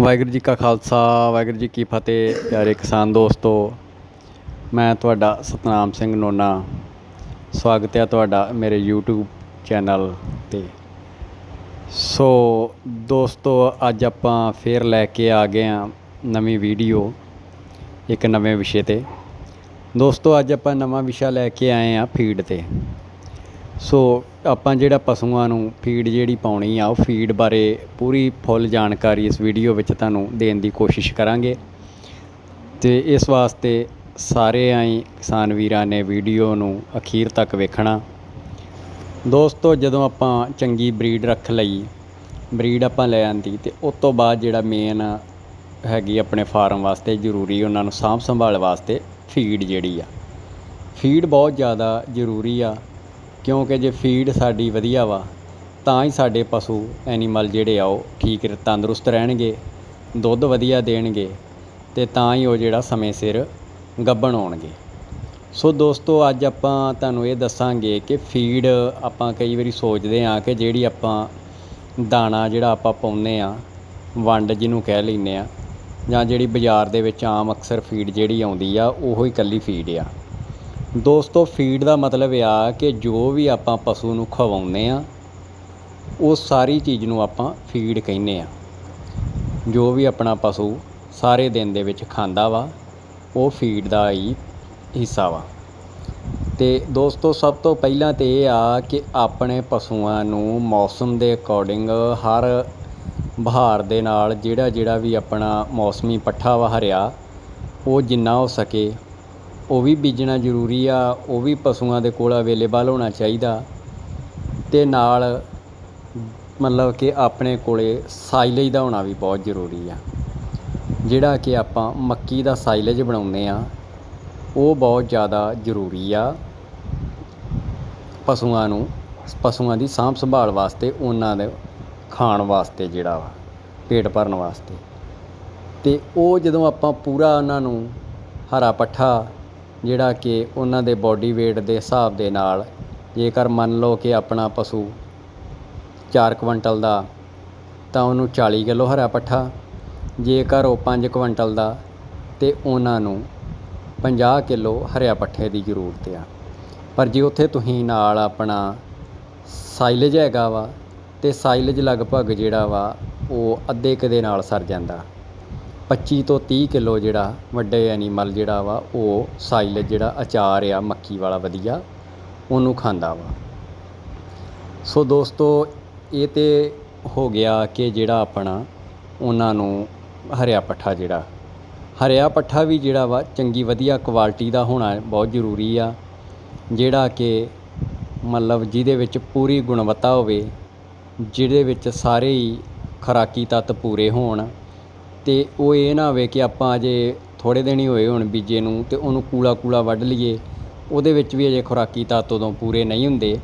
ਵਾਹਿਗੁਰੂ ਜੀ ਕਾ ਖਾਲਸਾ, ਵਾਹਿਗੁਰੂ ਜੀ ਕੀ ਫਤਿਹ, ਪਿਆਰੇ ਕਿਸਾਨ ਦੋਸਤੋ। ਮੈਂ ਤੁਹਾਡਾ ਸਤਨਾਮ ਸਿੰਘ ਨੋਨਾ। ਸਵਾਗਤ ਹੈ ਤੁਹਾਡਾ ਮੇਰੇ YouTube ਚੈਨਲ ਤੇ। ਸੋ ਦੋਸਤੋ, ਅੱਜ ਆਪਾਂ ਫੇਰ ਲੈ ਕੇ ਆ ਗਏ ਆ ਨਵੀਂ ਵੀਡੀਓ, ਇੱਕ ਨਵੇਂ ਵਿਸ਼ੇ ਤੇ। ਦੋਸਤੋ, ਅੱਜ ਆਪਾਂ ਨਵਾਂ ਵਿਸ਼ਾ ਲੈ ਕੇ ਆਏ ਆ ਫੀਡ ਤੇ। ਸੋ ਆਪਾਂ ਜਿਹੜਾ ਪਸ਼ੂਆਂ ਨੂੰ ਫੀਡ ਜਿਹੜੀ ਪਾਉਣੀ ਆ, ਉਹ ਫੀਡ ਬਾਰੇ ਪੂਰੀ ਫੁੱਲ ਜਾਣਕਾਰੀ ਇਸ ਵੀਡੀਓ ਵਿੱਚ ਤੁਹਾਨੂੰ ਦੇਣ ਦੀ ਕੋਸ਼ਿਸ਼ ਕਰਾਂਗੇ। ਤੇ ਇਸ ਵਾਸਤੇ ਸਾਰੇ ਆਈ ਕਿਸਾਨ ਵੀਰਾਂ ਨੇ ਵੀਡੀਓ ਨੂੰ ਅਖੀਰ ਤੱਕ ਵੇਖਣਾ। ਦੋਸਤੋ, ਜਦੋਂ ਆਪਾਂ ਚੰਗੀ ਬਰੀਡ ਰੱਖ ਲਈ ਬਰੀਡ ਆਪਾਂ ਲੈ ਆਂਦੀ, ਤੇ ਉਸ ਤੋਂ ਬਾਅਦ ਜਿਹੜਾ ਮੇਨ ਹੈਗੀ ਆਪਣੇ ਫਾਰਮ ਵਾਸਤੇ ਜ਼ਰੂਰੀ, ਉਹਨਾਂ ਨੂੰ ਸਾਂਭ ਸੰਭਾਲ ਵਾਸਤੇ ਫੀਡ ਜਿਹੜੀ ਆ। ਫੀਡ ਬਹੁਤ ਜ਼ਿਆਦਾ ਜ਼ਰੂਰੀ ਆ। ਕਿਉਂਕਿ ਜੇ ਫੀਡ ਸਾਡੀ ਵਧੀਆ ਵਾ, ਤਾਂ ਹੀ ਸਾਡੇ ਪਸ਼ੂ ਐਨੀਮਲ ਜਿਹੜੇ ਆ ਉਹ ਠੀਕ ਤੰਦਰੁਸਤ ਰਹਿਣਗੇ, ਦੁੱਧ ਵਧੀਆ ਦੇਣਗੇ ਅਤੇ ਤਾਂ ਹੀ ਉਹ ਜਿਹੜਾ ਸਮੇਂ ਸਿਰ ਗੱਭਣ ਹੋਣਗੇ ਸੋ ਦੋਸਤੋ, ਅੱਜ ਆਪਾਂ ਤੁਹਾਨੂੰ ਇਹ ਦੱਸਾਂਗੇ ਕਿ ਫੀਡ ਆਪਾਂ ਕਈ ਵਾਰੀ ਸੋਚਦੇ ਹਾਂ ਕਿ ਜਿਹੜੀ ਆਪਾਂ ਦਾਣਾ ਜਿਹੜਾ ਆਪਾਂ ਪਾਉਂਦੇ ਆ ਵੰਡ ਜਿਹਨੂੰ ਕਹਿ ਲੈਂਦੇ ਆ ਜਾਂ ਜਿਹੜੀ ਬਾਜ਼ਾਰ ਦੇ ਵਿੱਚ ਆਮ ਅਕਸਰ ਫੀਡ ਜਿਹੜੀ ਆਉਂਦੀ ਆ, ਉਹੋ ਹੀ ਇਕੱਲੀ ਫੀਡ ਆ। ਦੋਸਤੋ ਫੀਡ ਦਾ ਮਤਲਬ ਆ ਕਿ ਜੋ ਵੀ ਆਪਾਂ ਪਸ਼ੂ ਨੂੰ ਖਵਾਉਂਦੇ ਆ, ਉਹ ਸਾਰੀ ਚੀਜ਼ ਨੂੰ ਆਪਾਂ ਫੀਡ ਕਹਿੰਦੇ ਆ। ਜੋ ਵੀ ਆਪਣਾ ਪਸ਼ੂ ਸਾਰੇ ਦਿਨ ਦੇ ਵਿੱਚ ਖਾਂਦਾ ਵਾ, ਉਹ ਫੀਡ ਦਾ ਹੀ ਹਿੱਸਾ ਵਾ। ਤੇ ਦੋਸਤੋ, ਸਭ ਤੋਂ ਪਹਿਲਾਂ ਤੇ ਇਹ ਆ ਕਿ ਆਪਣੇ ਪਸ਼ੂਆਂ ਨੂੰ ਮੌਸਮ ਦੇ ਅਕੋਰਡਿੰਗ ਹਰ ਬਹਾਰ ਦੇ ਨਾਲ ਜਿਹੜਾ ਜਿਹੜਾ ਵੀ ਆਪਣਾ ਮੌਸਮੀ ਪੱਠਾ ਵਾ ਹਰਿਆ, ਉਹ ਜਿੰਨਾ ਹੋ ਸਕੇ ਉਹ ਵੀ ਬੀਜਣਾ ਜ਼ਰੂਰੀ ਆ, ਉਹ ਵੀ ਪਸ਼ੂਆਂ ਦੇ ਕੋਲ ਅਵੇਲੇਬਲ ਹੋਣਾ ਚਾਹੀਦਾ ਤੇ ਨਾਲ ਮਤਲਬ ਕਿ ਆਪਣੇ ਕੋਲੇ ਸਾਈਲੇਜ ਦਾ ਹੋਣਾ ਵੀ ਬਹੁਤ ਜ਼ਰੂਰੀ ਆ। ਜਿਹੜਾ ਕਿ ਆਪਾਂ ਮੱਕੀ ਦਾ ਸਾਈਲੇਜ ਬਣਾਉਂਦੇ ਆ, ਉਹ ਬਹੁਤ ਜ਼ਿਆਦਾ ਜ਼ਰੂਰੀ ਆ ਪਸ਼ੂਆਂ ਨੂੰ, ਪਸ਼ੂਆਂ ਦੀ ਸਾਂਭ ਸੰਭਾਲ ਵਾਸਤੇ, ਉਹਨਾਂ ਦੇ ਖਾਣ ਵਾਸਤੇ ਜਿਹੜਾ ਵਾ, ਪੇਟ ਭਰਨ ਵਾਸਤੇ। ਤੇ ਉਹ ਜਦੋਂ ਆਪਾਂ ਪੂਰਾ ਉਹਨਾਂ ਨੂੰ ਹਰਾ ਪੱਠਾ ਜਿਹੜਾ ਕਿ ਉਹਨਾਂ ਦੇ ਬਾਡੀ ਵੇਟ ਦੇ ਹਿਸਾਬ ਦੇ ਨਾਲ ਜੇਕਰ ਮੰਨ ਲਓ ਕਿ ਆਪਣਾ ਪਸ਼ੂ 4 ਕੁਇੰਟਲ ਦਾ, ਤਾਂ ਉਹਨੂੰ 40 ਕਿਲੋ ਹਰਾ ਪੱਠਾ, ਜੇਕਰ ਉਹ 5 ਕੁਇੰਟਲ ਦਾ, ਤੇ ਉਹਨਾਂ ਨੂੰ 50 ਕਿਲੋ ਹਰਿਆ ਪੱਠੇ ਦੀ ਜ਼ਰੂਰਤ ਆ। ਪਰ ਜੇ ਉੱਥੇ ਤੁਸੀਂ ਨਾਲ ਆਪਣਾ ਸਾਈਲੇਜ ਹੈਗਾ ਵਾ, ਤੇ ਸਾਈਲੇਜ ਲਗਭਗ ਜਿਹੜਾ ਵਾ, ਉਹ ਅੱਧੇ ਕੁ ਦੇ ਨਾਲ ਸਰ ਜਾਂਦਾ। 25 ਤੋਂ ਤੀਹ ਕਿਲੋ ਜਿਹੜਾ ਵੱਡੇ ਐਨੀਮਲ ਜਿਹੜਾ ਵਾ, ਉਹ ਸਾਈਲੇਜ ਜਿਹੜਾ ਅਚਾਰ ਆ, ਮੱਕੀ ਵਾਲਾ ਵਧੀਆ, ਉਹਨੂੰ ਖਾਂਦਾ ਵਾ। ਸੋ ਦੋਸਤੋ, ਇਹ ਤੇ ਹੋ ਗਿਆ ਕਿ ਜਿਹੜਾ ਆਪਣਾ ਉਹਨਾਂ ਨੂੰ ਹਰਿਆ ਪੱਠਾ ਜਿਹੜਾ। ਹਰਿਆ ਪੱਠਾ ਵੀ ਜਿਹੜਾ ਵਾ, ਚੰਗੀ ਵਧੀਆ ਕੁਆਲਿਟੀ ਦਾ ਹੋਣਾ ਬਹੁਤ ਜ਼ਰੂਰੀ ਆ, ਜਿਹੜਾ ਕਿ ਮਤਲਬ ਜਿਹਦੇ ਵਿੱਚ ਪੂਰੀ ਗੁਣਵੱਤਾ ਹੋਵੇ, ਜਿਹਦੇ ਵਿੱਚ ਸਾਰੇ ਹੀ ਖੁਰਾਕੀ ਤੱਤ ਪੂਰੇ ਹੋਣ ਅਤੇ ਉਹ ਇਹ ਨਾ ਹੋਵੇ ਕਿ ਆਪਾਂ ਅਜੇ ਥੋੜ੍ਹੇ ਦਿਨ ਹੀ ਹੋਏ ਹੋਣ ਬੀਜੇ ਨੂੰ ਅਤੇ ਉਹਨੂੰ ਕੂਲਾ ਕੂਲਾ ਵੱਢ ਲਈਏ, ਉਹਦੇ ਵਿੱਚ ਵੀ ਅਜੇ ਖੁਰਾਕੀ ਤੱਤ ਉਦੋਂ ਪੂਰੇ ਨਹੀਂ ਹੁੰਦੇ।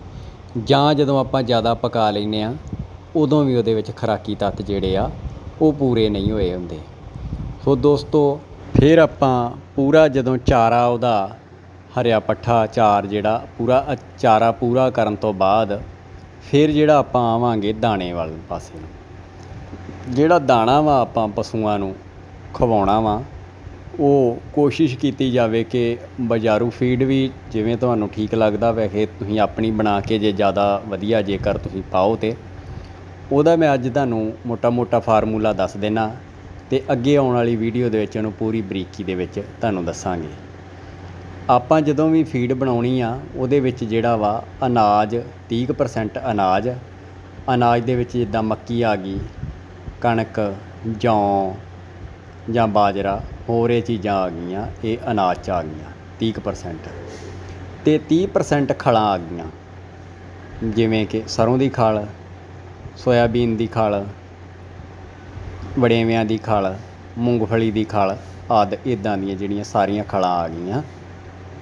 ਜਾਂ ਜਦੋਂ ਆਪਾਂ ਜ਼ਿਆਦਾ ਪਕਾ ਲੈਂਦੇ ਹਾਂ, ਉਦੋਂ ਵੀ ਉਹਦੇ ਵਿੱਚ ਖੁਰਾਕੀ ਤੱਤ ਜਿਹੜੇ ਆ, ਉਹ ਪੂਰੇ ਨਹੀਂ ਹੋਏ ਹੁੰਦੇ। ਸੋ ਦੋਸਤੋ, ਫਿਰ ਆਪਾਂ ਪੂਰਾ ਜਦੋਂ ਚਾਰਾ ਉਹਦਾ, ਹਰਿਆ ਪੱਠਾ ਚਾਰ ਜਿਹੜਾ ਪੂਰਾ, ਅ- ਚਾਰਾ ਪੂਰਾ ਕਰਨ ਤੋਂ ਬਾਅਦ ਫਿਰ ਜਿਹੜਾ ਆਪਾਂ ਆਵਾਂਗੇ ਦਾਣੇ ਵਾਲੇ ਪਾਸੇ ਨੂੰ। ਜਿਹੜਾ ਦਾਣਾ ਵਾ ਆਪਾਂ ਪਸ਼ੂਆਂ ਨੂੰ ਖਵਾਉਣਾ ਵਾ, ਉਹ ਕੋਸ਼ਿਸ਼ ਕੀਤੀ ਜਾਵੇ ਕਿ ਬਜ਼ਾਰੂ ਫੀਡ ਵੀ ਜਿਵੇਂ ਤੁਹਾਨੂੰ ਠੀਕ ਲੱਗਦਾ ਵੈਸੇ ਤੁਸੀਂ ਆਪਣੀ ਬਣਾ ਕੇ ਜੇ ਜ਼ਿਆਦਾ ਵਧੀਆ ਜੇਕਰ ਤੁਸੀਂ ਪਾਓ ਤੇ। ਉਹਦਾ ਮੈਂ ਅੱਜ ਤੁਹਾਨੂੰ ਮੋਟਾ-ਮੋਟਾ ਫਾਰਮੂਲਾ ਦੱਸ ਦੇਣਾ ਤੇ ਅੱਗੇ ਆਉਣ ਵਾਲੀ ਵੀਡੀਓ ਦੇ ਵਿੱਚ ਉਹਨੂੰ ਪੂਰੀ ਬਰੀਕੀ ਦੇ ਵਿੱਚ ਤੁਹਾਨੂੰ ਦੱਸਾਂਗੇ। ਆਪਾਂ ਜਦੋਂ ਵੀ ਫੀਡ ਬਣਾਉਣੀ ਆ, ਉਹਦੇ ਵਿੱਚ ਜਿਹੜਾ ਵਾ ਅਨਾਜ 30% ਅਨਾਜ ਅਨਾਜ ਦੇ ਵਿੱਚ ਜਿੱਦਾਂ ਮੱਕੀ ਆ ਗਈ ਕਣਕ ਜੌਂ ਜਾਂ ਬਾਜਰਾ, ਹੋਰ ਇਹ ਚੀਜ਼ਾਂ ਆ ਗਈਆਂ, ਇਹ ਅਨਾਜ ਚ ਆ ਗਈਆਂ, ਤੀਹ ਕੁ ਪ੍ਰਸੈਂਟ ਅਤੇ ਤੀਹ ਪ੍ਰਸੈਂਟ ਖਲਾਂ ਆ ਗਈਆਂ। ਜਿਵੇਂ ਕਿ ਸਰ੍ਹੋਂ ਦੀ ਖਲ, ਸੋਇਆਬੀਨ ਦੀ ਖਲ, ਵੜੇਵਿਆਂ ਦੀ ਖਲ, ਮੂੰਗਫਲੀ ਦੀ ਖਲ, ਆਦਿ ਇੱਦਾਂ ਦੀਆਂ ਜਿਹੜੀਆਂ ਸਾਰੀਆਂ ਖਲਾਂ ਆ ਗਈਆਂ,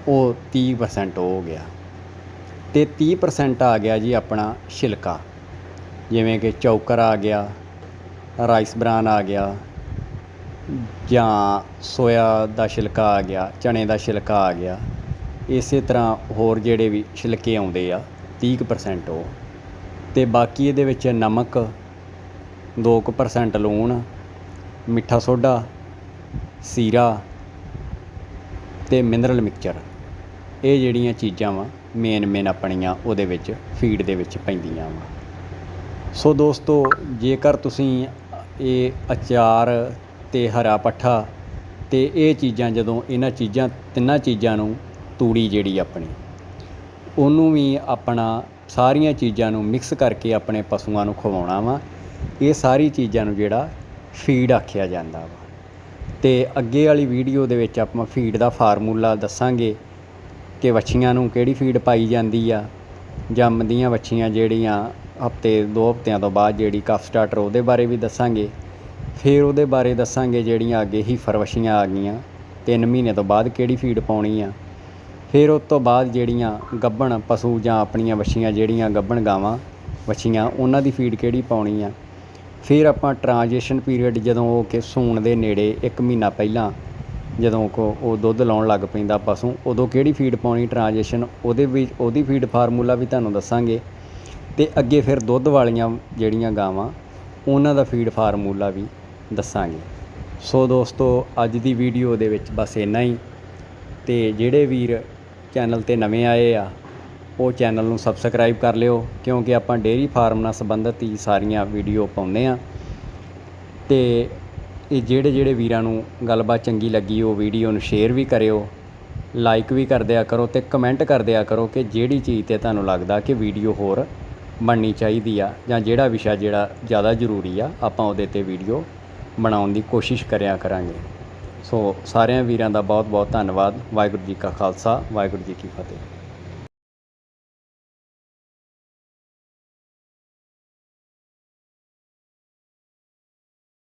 ਉਹ 30% ਹੋ ਗਿਆ। ਤੇ 30% ਆ ਗਿਆ ਜੀ ਆਪਣਾ ਛਿਲਕਾ। ਜਿਵੇਂ ਕਿ ਚੌਕਰ ਆ ਗਿਆ ਰਾਈਸ ਬ੍ਰਾਨ ਆ ਗਿਆ, ਜਾਂ ਸੋਇਆ ਦਾ ਛਿਲਕਾ ਆ ਗਿਆ ਚਣੇ ਦਾ ਛਿਲਕਾ ਆ ਗਿਆ, ਇਸੇ ਤਰ੍ਹਾਂ ਹੋਰ ਜਿਹੜੇ ਵੀ ਛਿਲਕੇ ਆਉਂਦੇ ਆ 30% ਉਹ। ਤੇ ਬਾਕੀ ਇਹਦੇ ਵਿੱਚ ਨਮਕ 2% ਲੂਣ, ਮਿੱਠਾ ਸੋਡਾ, ਸੀਰਾ ਤੇ ਮਿਨਰਲ ਮਿਕਸਚਰ। ਇਹ ਜਿਹੜੀਆਂ ਚੀਜ਼ਾਂ ਵਾ ਮੇਨ ਮੇਨ ਆਪਣੀਆਂ ਉਹਦੇ ਵਿੱਚ ਫੀਡ ਦੇ ਵਿੱਚ ਪੈਂਦੀਆਂ ਵਾ। ਸੋ ਦੋਸਤੋ, ਜੇਕਰ ਤੁਸੀਂ ਇਹ ਅਚਾਰ ਅਤੇ ਹਰਾ ਪੱਠਾ ਅਤੇ ਇਹ ਚੀਜ਼ਾਂ ਜਦੋਂ ਇਹਨਾਂ ਚੀਜ਼ਾਂ, ਤਿੰਨਾਂ ਚੀਜ਼ਾਂ ਨੂੰ ਤੂੜੀ ਜਿਹੜੀ ਆਪਣੀ, ਉਹਨੂੰ ਵੀ ਆਪਣਾ ਸਾਰੀਆਂ ਚੀਜ਼ਾਂ ਨੂੰ ਮਿਕਸ ਕਰਕੇ ਆਪਣੇ ਪਸ਼ੂਆਂ ਨੂੰ ਖਵਾਉਣਾ ਵਾ। ਇਹ ਸਾਰੀ ਚੀਜ਼ਾਂ ਨੂੰ ਜਿਹੜਾ ਫੀਡ ਆਖਿਆ ਜਾਂਦਾ ਵਾ। ਤੇ ਅੱਗੇ ਵਾਲੀ ਵੀਡੀਓ ਦੇ ਵਿੱਚ ਆਪਾਂ ਫੀਡ ਦਾ ਫਾਰਮੂਲਾ ਦੱਸਾਂਗੇ ਕਿ ਵੱਛੀਆਂ ਨੂੰ ਕਿਹੜੀ ਫੀਡ ਪਾਈ ਜਾਂਦੀ ਆ ਜੰਮਦੀਆਂ ਵੱਛੀਆਂ ਜਿਹੜੀਆਂ ਹਫ਼ਤੇ, ਦੋ ਹਫਤਿਆਂ ਤੋਂ ਬਾਅਦ ਜਿਹੜੀ ਕਫ ਸਟਾਰਟਰ ਉਹਦੇ ਬਾਰੇ ਵੀ ਦੱਸਾਂਗੇ। ਫਿਰ ਉਹਦੇ ਬਾਰੇ ਦੱਸਾਂਗੇ ਜਿਹੜੀਆਂ ਅੱਗੇ ਹੀ ਫਰਵਸ਼ੀਆਂ ਆ ਗਈਆਂ 3 ਮਹੀਨੇ ਤੋਂ ਬਾਅਦ ਕਿਹੜੀ ਫੀਡ ਪਾਉਣੀ ਆ। ਫਿਰ ਉਸ ਤੋਂ ਬਾਅਦ ਜਿਹੜੀਆਂ ਗੱਭਣ ਪਸ਼ੂ ਜਾਂ ਆਪਣੀਆਂ ਵੱਛੀਆਂ ਜਿਹੜੀਆਂ ਗੱਭਣ ਗਾਵਾਂ, ਵੱਛੀਆਂ, ਉਹਨਾਂ ਦੀ ਫੀਡ ਕਿਹੜੀ ਪਾਉਣੀ ਆ। ਫਿਰ ਆਪਾਂ ਟ੍ਰਾਂਜੀਸ਼ਨ ਪੀਰੀਅਡ ਜਦੋਂ ਉਹ ਕਿ ਸੂਣ ਦੇ ਨੇੜੇ 1 ਮਹੀਨਾ ਪਹਿਲਾਂ ਜਦੋਂ ਕੋ ਉਹ ਦੁੱਧ ਲਾਉਣ ਲੱਗ ਪੈਂਦਾ ਪਸ਼ੂ, ਉਦੋਂ ਕਿਹੜੀ ਫੀਡ ਪਾਉਣੀ ਟ੍ਰਾਂਜੀਸ਼ਨ ਉਹਦੇ ਵੀ ਉਹਦੀ ਫੀਡ ਫਾਰਮੂਲਾ ਵੀ ਤੁਹਾਨੂੰ ਦੱਸਾਂਗੇ। ਅਤੇ ਅੱਗੇ ਫਿਰ ਦੁੱਧ ਵਾਲੀਆਂ ਜਿਹੜੀਆਂ ਗਾਵਾਂ, ਉਹਨਾਂ ਦਾ ਫੀਡ ਫਾਰਮੂਲਾ ਵੀ ਦੱਸਾਂਗੇ। ਸੋ ਦੋਸਤੋ, ਅੱਜ ਦੀ ਵੀਡੀਓ ਦੇ ਵਿੱਚ ਬਸ ਇੰਨਾ ਹੀ। ਤੇ ਜਿਹੜੇ ਵੀਰ ਚੈਨਲ ਤੇ ਨਵੇਂ ਆਏ ਆ, ਉਹ ਚੈਨਲ ਨੂੰ ਸਬਸਕ੍ਰਾਈਬ ਕਰ ਲਿਓ, ਕਿਉਂਕਿ ਆਪਾਂ ਡੇਅਰੀ ਫਾਰਮ ਨਾਲ ਸੰਬੰਧਿਤ ਹੀ ਸਾਰੀਆਂ ਵੀਡੀਓ ਪਾਉਂਦੇ ਆ ਤੇ ਇਹ ਜਿਹੜੇ ਜਿਹੜੇ ਵੀਰਾਂ ਨੂੰ ਗੱਲਬਾਤ ਚੰਗੀ ਲੱਗੀ, ਉਹ ਵੀਡੀਓ ਨੂੰ ਸ਼ੇਅਰ ਵੀ ਕਰਿਓ ਲਾਈਕ ਵੀ ਕਰ ਦਿਆ ਕਰੋ ਤੇ ਕਮੈਂਟ ਕਰ ਦਿਆ ਕਰੋ ਕਿ ਜਿਹੜੀ ਚੀਜ਼ ਤੇ ਤੁਹਾਨੂੰ ਲੱਗਦਾ ਕਿ ਵੀਡੀਓ ਹੋਰ ਬਣਨੀ ਚਾਹੀਦੀ ਆ ਜਾਂ ਜਿਹੜਾ ਵਿਸ਼ਾ ਜਿਹੜਾ ਜ਼ਿਆਦਾ ਜ਼ਰੂਰੀ ਆ, ਆਪਾਂ ਉਹਦੇ ਤੇ ਵੀਡੀਓ ਬਣਾਉਣ ਦੀ ਕੋਸ਼ਿਸ਼ ਕਰਿਆ ਕਰਾਂਗੇ। ਸੋ ਸਾਰਿਆਂ ਵੀਰਾਂ ਦਾ ਬਹੁਤ ਬਹੁਤ ਧੰਨਵਾਦ। ਵਾਹਿਗੁਰੂ ਜੀ ਕਾ ਖਾਲਸਾ, ਵਾਹਿਗੁਰੂ ਜੀ ਕੀ ਫਤਿਹ।